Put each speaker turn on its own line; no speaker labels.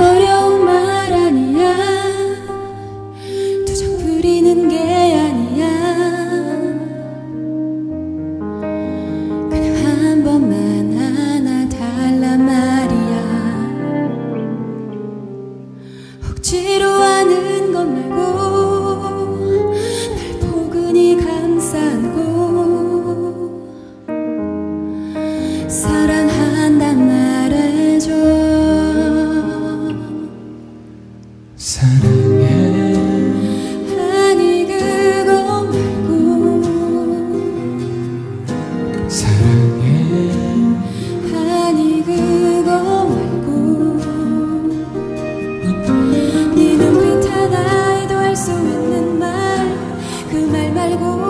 어려운 말 아니야. 두정 부리는 게 아니야. 그냥 한 번만 안아달라 말이야. 억지로 하는 것 말고 날 포근히 감싸고 알고